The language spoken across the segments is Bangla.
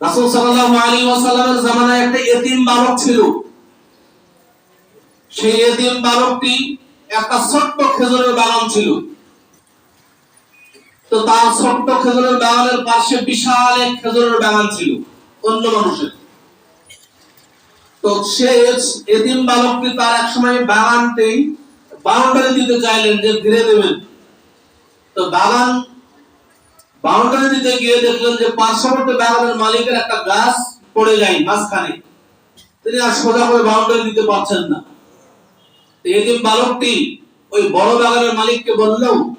রাসূল সাল্লাল্লাহু আলাইহি ওয়াসাল্লামের জামানায় একটা বালক ছিল। সেই বালকটি একটা ছোট্ট খেজুরের বাগান ছিল। তো তার ছোট্ট খেজুরের বাগানের পাশে বিশাল এক খেজুরের বাগান ছিল, অন্য মানুষের। তো সে এতিম বালকটি তার এক সময় বাগানটি বাউন্ডারি দিতে চাইলেন যে ঘিরে দেবেন। তো বাগান বাউন্ডারি দিতে গিয়ে দেখলেন যে পার্শ্ববর্তী বাগানের মালিকের একটা গাছ পড়ে যায় মাঝখানে। তিনি আর সোজা করে বাউন্ডারি দিতে পারছেন না। এদিন বালকটি ওই বড় বাগানের মালিককে বললেও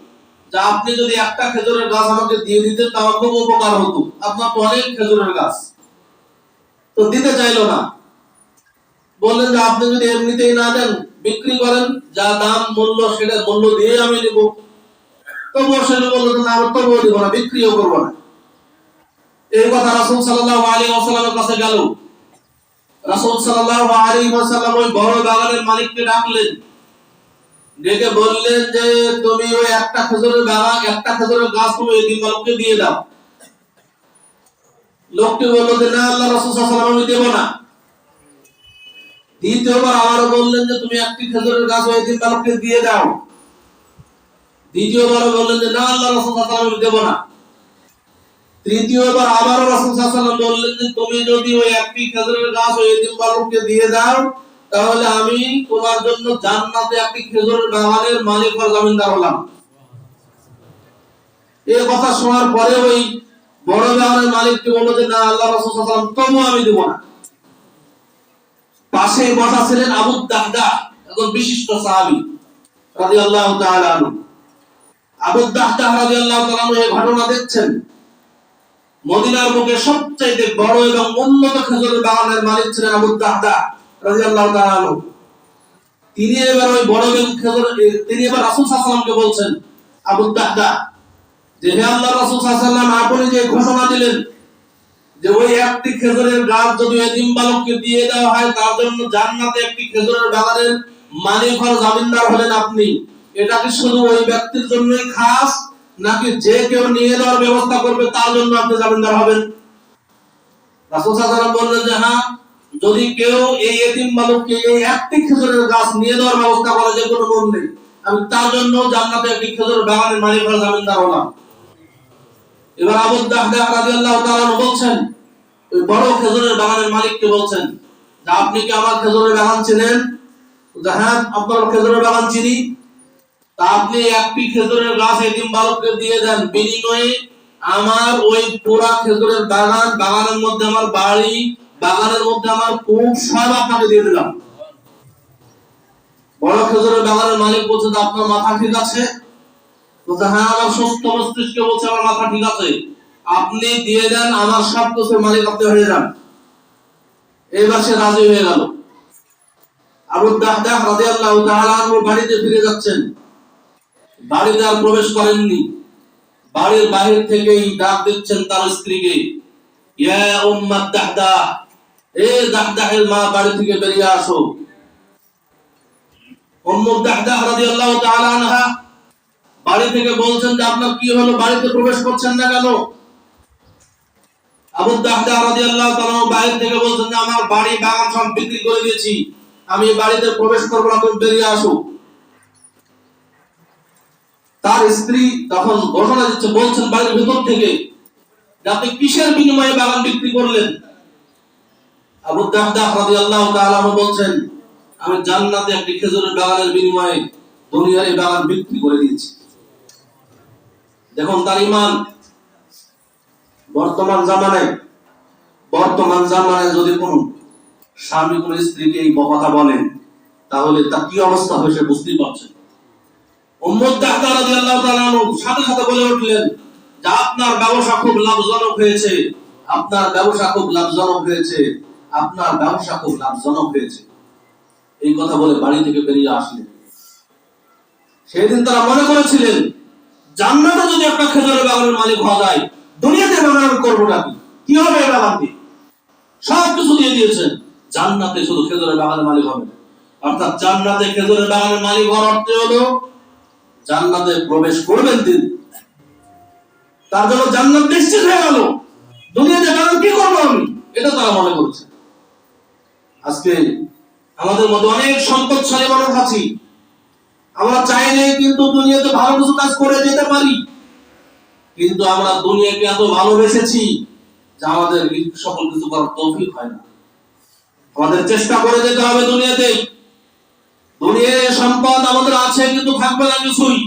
আপনি যদি একটা খেজুরের গাছ আমাকে দিয়ে দিতেন তাও খুব উপকার হতো। আপনার তো অনেক খেজুরের গাছ। তো দিতে চাইলো না। বললেন যে, আপনি যদি এমনিতেই না দেন, বিক্রি করেন, যা দাম, মূল্য সেটা মূল্য দিয়ে আমি নেব। একটা খেজুরের একটা খেজুরের গাছ দিয়ে দাও। লোকটি বলল যে, না, আল্লাহ রাসূল আমি দেব না। দ্বিতীয়বার আবারও বললেন যে, তুমি একটি খেজুরের গাছ ওই দিন বালককে দিয়ে দাও। দ্বিতীয়বার বললেন যে, না আল্লাহ রাসূল দেব না। তৃতীয়বার আবারও রাসূল ওয়াসাল্লাম বললেন যে, তুমি যদি ওই একটি খেজুরের গাছ ওই দিন বালককে দিয়ে দাও, তাহলে আমি তোমার জন্য জান্নাতে একটি খেজুরের বাগানের মালিক আর জমিনদার হলাম। কথা শোনার পরে ওই বড় বাগানের বলল যে, না আল্লাহ রাসূল ওয়াসাল্লাম তবুও আমি দেব না। পাশে বসা ছিলেন আবু দাহদা, একজন বিশিষ্ট সাহাবী তাআলা আনহু। যে আপনি যে ঘোষণা দিলেন যে ওই একটি খেজুরের গাছ যদি বালককে দিয়ে দেওয়া হয়, তার জন্য জান্নাতে একটি খেজুরের বাগানের মালিক আর জামিনদার হলেন আপনি। এটা কি শুধু ওই ব্যক্তির জন্যই খাস, নাকি যে কেউ নিয়ে যাওয়ার ব্যবস্থা করবে তার জন্য আপনি জামিনদার হবেন? রাসূল বললেন যে হ্যাঁ যদি কেউ এই এতিম বালককে এই একটি খেজুরের গাছ নিয়ে যাওয়ার ব্যবস্থা করে, যে কোনো মূল্যে আমি তার জন্য জান্নাতে একটি খেজুরের বাগানের মালিক আর জামিনদার হলাম। এবার আবু তাআলা বলছেন, ওই বড় খেজুরের বাগানের মালিককে বলছেন? যে, আপনি কি আমার খেজুরের বাগান চিনেন? হ্যাঁ আপনার খেজুরের বাগান চিনি। আপনি একটি খেজুরের গাছ এদিন বালককে দিয়ে দেন। বিনিময়ে আমার ওই পুরা খেজুরের বাগান, বাগানের মধ্যে আমার বাড়ি, বাগানের মধ্যে আমার কূপ সব আপনাকে দিয়ে দিলাম। বড় খেজুরের বাগানের মালিক বলছে আপনার মাথা ঠিক আছে? বলছে হ্যাঁ আমার সুস্থ মস্তিষ্ক বলছে, আমার মাথা ঠিক আছে। আপনি দিয়ে দেন, আমার সব কিছুর মালিক আপনি হয়ে যান। সে রাজি হয়ে গেল। আবু দাহদাহ বাড়িতে ফিরে যাচ্ছেন। বাড়িতে আর প্রবেশ করেননি। বাড়ির বাহির থেকেই ডাক দিচ্ছেন তার স্ত্রীকে। দাহদাহ মা বাড়ি থেকে বেরিয়ে আসো। দাহদাহ বাড়ি থেকে বলছেন যে আপনার কি হলো, বাড়িতে প্রবেশ করছেন না কেন? আবু দাহদা রাদিয়াল্লাহু তাআলা বাইরে থেকে বলছেন যে, আমার বাড়ি বাগান সব বিক্রি করে দিয়েছি। আমি বাড়িতে প্রবেশ করব না, তুমি বেরিয়ে আসো। স্ত্রী তখন ঘোষণা দিচ্ছে, বলছেন, বাড়ির ভেতর থেকে যে আপনি কিসের বিনিময়ে বাগান বিক্রি করলেন? আবু দাহদা রাদিয়াল্লাহু তাআলা বলছেন, আমি জান্নাতে একটি খেজুরের বাগানের বিনিময়ে দুনিয়ার এই বাগান বিক্রি করে দিয়েছি। দেখুন, তার ইমান বর্তমান জামানায় বর্তমান জামানায় যদি কোন স্বামী, কোন স্ত্রীকে এই কথা বলেন, তাহলে তা কি অবস্থা সে বুঝতেই পারছেন উম্মত রাদিয়াল্লাহু তাআলা সাথে সাথে বলে উঠলেন যে আপনার ব্যবসা খুব লাভজনক হয়েছে। আপনার ব্যবসা খুব লাভজনক হয়েছে। আপনার ব্যবসা খুব লাভজনক হয়েছে। এই কথা বলে বাড়ি থেকে বেরিয়ে আসলেন। সেদিন তারা মনে করেছিলেন, জান্নাতে যদি একটা খেজুরের বাগানের মালিক হওয়া যায়, দুনিয়াতে বাগান করব নাকি? কি হবে এই বাগান দিয়ে সব কিছু দিয়ে দিয়েছেন। জান্নাতে শুধু খেজুরের বাগানের মালিক হবে অর্থাৎ জান্নাতে খেজুরের বাগানের মালিক হওয়ার অর্থ হলো জান্নাতে প্রবেশ করবেন তিনি। তার জন্য জান্নাত নিশ্চিত হয়ে গেল। দুনিয়াতে বাগান কি করব আমি? এটা তারা মনে করছে। আজকে আমাদের মতো অনেক সম্পদশালী মানুষ আছি আমরা চাইলেই কিন্তু দুনিয়াতে ভালো কিছু কাজ করে যেতে পারি। কিন্তু আমরা দুনিয়াকে এত ভালোবেসেছি যে আমাদের সকল কিছু করার তৌফিক হয় না। আমাদের চেষ্টা করে যেতে হবে দুনিয়াতে। দুনিয়ার সম্পদ আমাদের আছে কিন্তু থাকবে না কিছুই।